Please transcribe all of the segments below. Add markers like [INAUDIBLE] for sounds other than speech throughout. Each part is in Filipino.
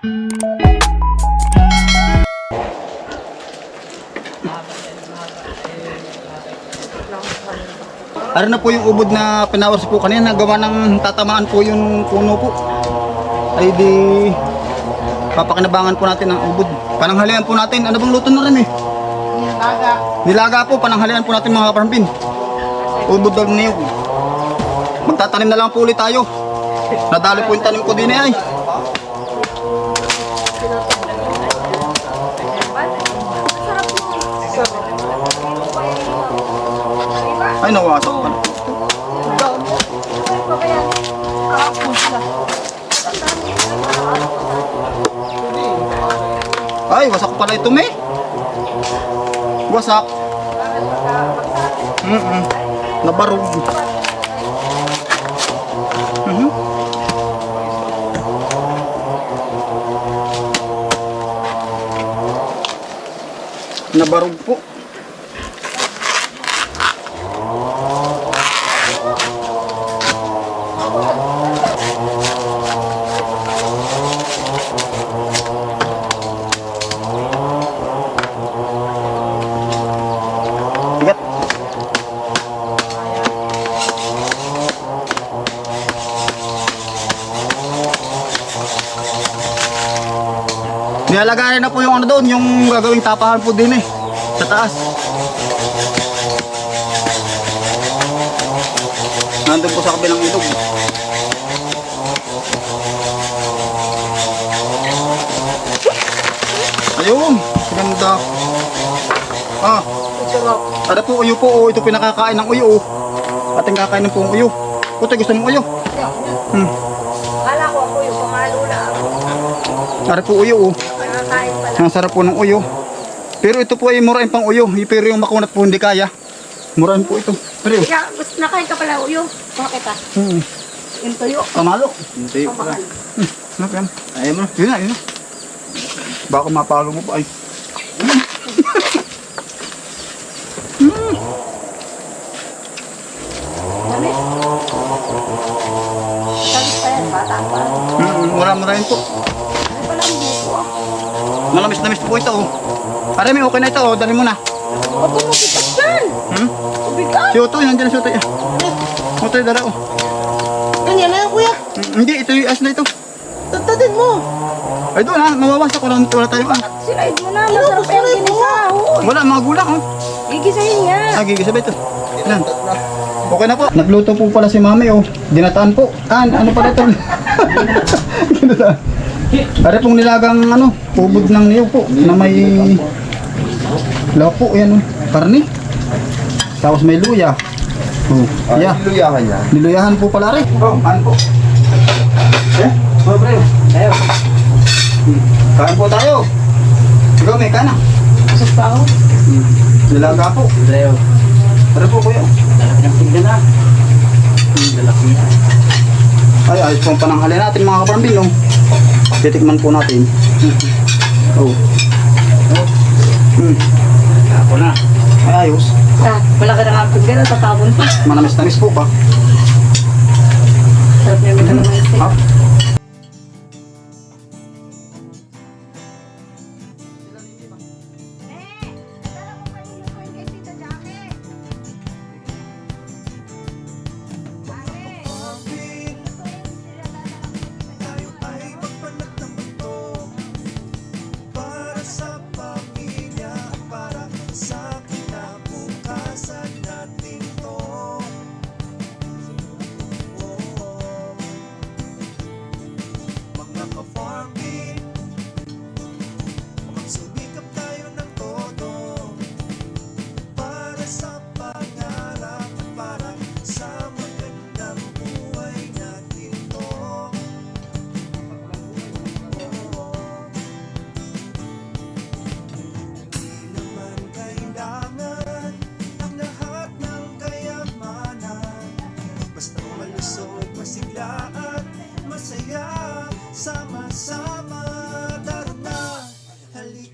Ano na po yung ubod na pinawas po kanina, gawa ng tatamaan po yung puno po. Ay di, papakinabangan po natin ang ubod. Pananghalian po natin, ano bang luto na rin eh? Nilaga. Nilaga po, pananghalian po natin mga kaparambin. Ubod daw niyog. Magtatanim na lang po ulit tayo. Nadali po yung tanim ko din eh ay. Ay, nawasak pa. Ay, wasak pala ito, me. Wasak. Mm -mm. Nabarog. Mhm. Nabarog po. Nilalagay na po yung ano doon, yung gagawing tapahan po din eh. Sa taas. Nandun po sa kabilang ilog. Ayun, ganda. Ah, Ada po uyo po, oh. ito pinakakain ng uyo. Oh. Ating kakain ng pong uyo. Puto, gusto mong uyo? Hmm. Kala ko ako yung pangalula. Ada po uyo. Oh. Nakakain pala. Ang sarap po ng uyo. Pero ito po ay murain pang uyo. Pero yung makunat po hindi kaya. Murain po ito. Pero yun. Kaya, gusto nakain ka pala uyo. Bakit ah? Hmm. Yung tuyo. Kamalo. Hindi Ang mahal. Ano yan? Ayaw mo. Yun na, yun na. Baka mapalo mo pa ay. Damit. Nalamis-namis po ito. Oh. Pare, may okay na ito. Oh. Dali mo na. Huwag mo mabigat yan. Hmm? Mabigat. Si Otoy, nandiyan na si Otoy. ah. Otoy, dala oh. Ganyan na yan kuya. Hmm, Hindi, ito yung as na ito. Tatatin mo. Ay doon ha, mawawasak. Wala, wala tayong ah. Sinaid mo na. Masarap yung ginisa. Oo. Wala, mga gulang oh. Gigisahin niya. Ah, gigisa ba ito? Yan. Okay na po. Nagluto po pala si mami oh. Dinataan po. Ah, ano pala ito? [LAUGHS] Dinataan. Pare pong nilagang ano, ubod ng niyog po na may lawa po, yan oh. Karni. Tapos may luya. Oh, yeah. Niluyahan niya. Niluyahan po pala rin. Oh, ano po? Eh, pobre. Tayo. Kain po tayo. Ikaw may kana. Sus pa ako. Nilaga po. Tayo. Pare po kuya. Dalaki ng tingnan na. Dalaki na. Ay, ayos po ang pananghali natin mga kaparambin, no? Titikman po natin. Oh. Hmm. Ako na. Ay, ayos. Ah, wala ka na nga pagkala. Tatapon pa. Manamis-namis po pa. Sarap niya mga naman steak. Ha?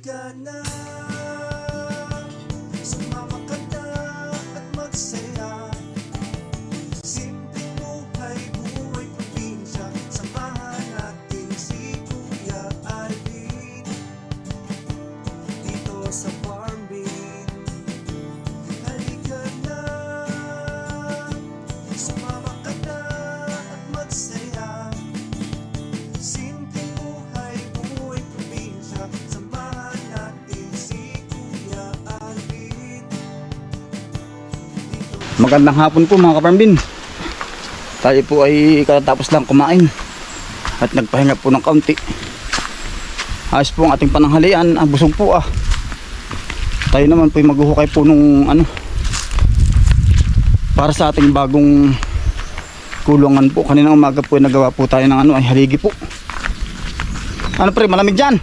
Halika na Magandang hapon po mga kaparambin. Tayo po ay katatapos lang kumain at nagpahinga po ng kaunti. Ayos po ang ating pananghalian. Ah, busog po ah. Tayo naman po ay maghuhukay po nung ano para sa ating bagong kulungan po. Kanina umaga po ay nagawa po tayo ng ano ay haligi po. Ano pre, malamig dyan?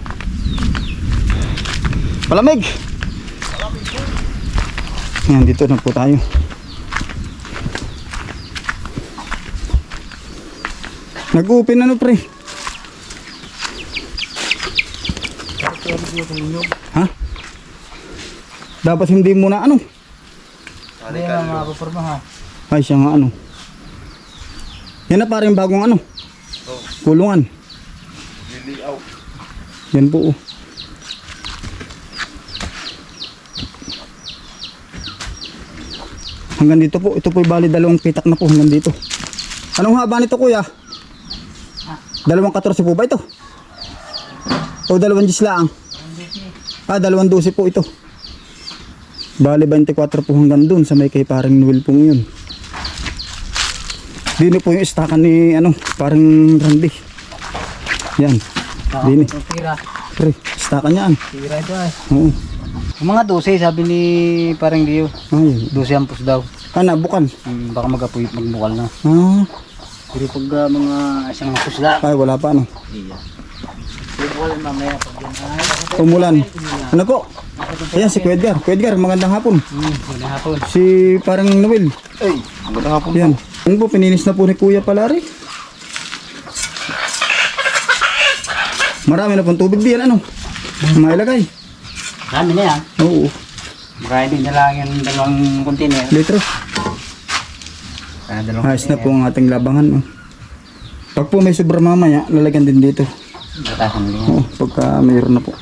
Malamig? Ayan, dito na po tayo. Nag-open ano pre? Ha? Dapat hindi muna ano? Hindi na mga paporma ha. Ay siya nga ano. Yan na parang bagong ano. Kulungan. Yan po. oh. Hanggang dito po. Ito po bali dalawang pitak na po hanggang dito. Anong haba nito kuya? Dalawang 14 po ba ito? O dalawang gis lang? Ah, dalawang 12 po ito. Bali 24 po hanggang dun sa may kay parang Noel po yun. Dino po yung istakan ni ano, parang Randy. Yan. Dini. Tira. Pre, istakan yan. Tira ito ay. Oo. Yung mga 12 sabi ni parang Dio. Ay, 12 ampus daw. ah, nabukal. Hmm, baka magapuy magbukal na. Ah, Pero pag ah, mga isang pusla. ay wala pa ano. Iya. Bukal mamaya pag yan ay. Umulan. Ano po? Ayan si Kuya Edgar. Kuya Edgar, magandang hapon. Hmm, wala hapon. Si parang Noel. Ay, magandang hapon. Yan. Ano po, pininis na po ni Kuya Palari. Marami na pong tubig diyan, ano? Mailagay. Dami na yan. Oo. Hindi na lang yung dalawang container. Litro. Kaya dalawang Ayos na po ang ating labangan. Oh. Pag po may sobra mamaya, lalagyan din dito. Batasan din. Oo, pagka mayroon na po.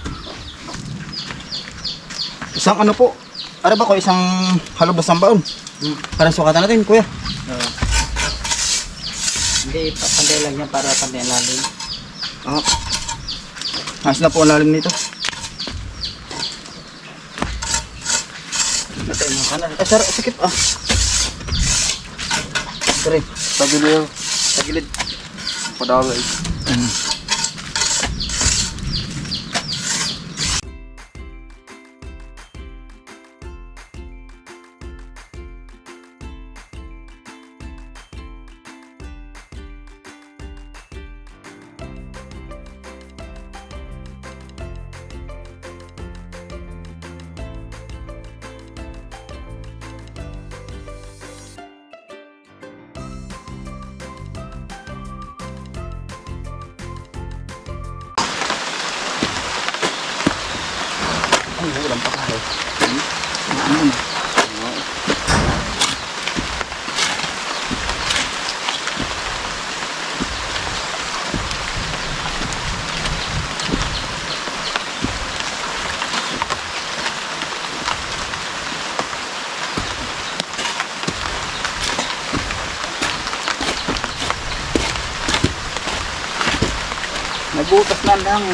Isang ano po? Ano ba ko isang halog na sambaon? Para sukatan natin, kuya. Hindi, panday lang yan para panday lalim. Ah. Ayos na po ang lalim nito. Natay mo kanan. Eh, sir, sikip ah. Sorry, pagilid. Pagilid. Padaway. Ay, ulam pa kayo. Nagutas na lang.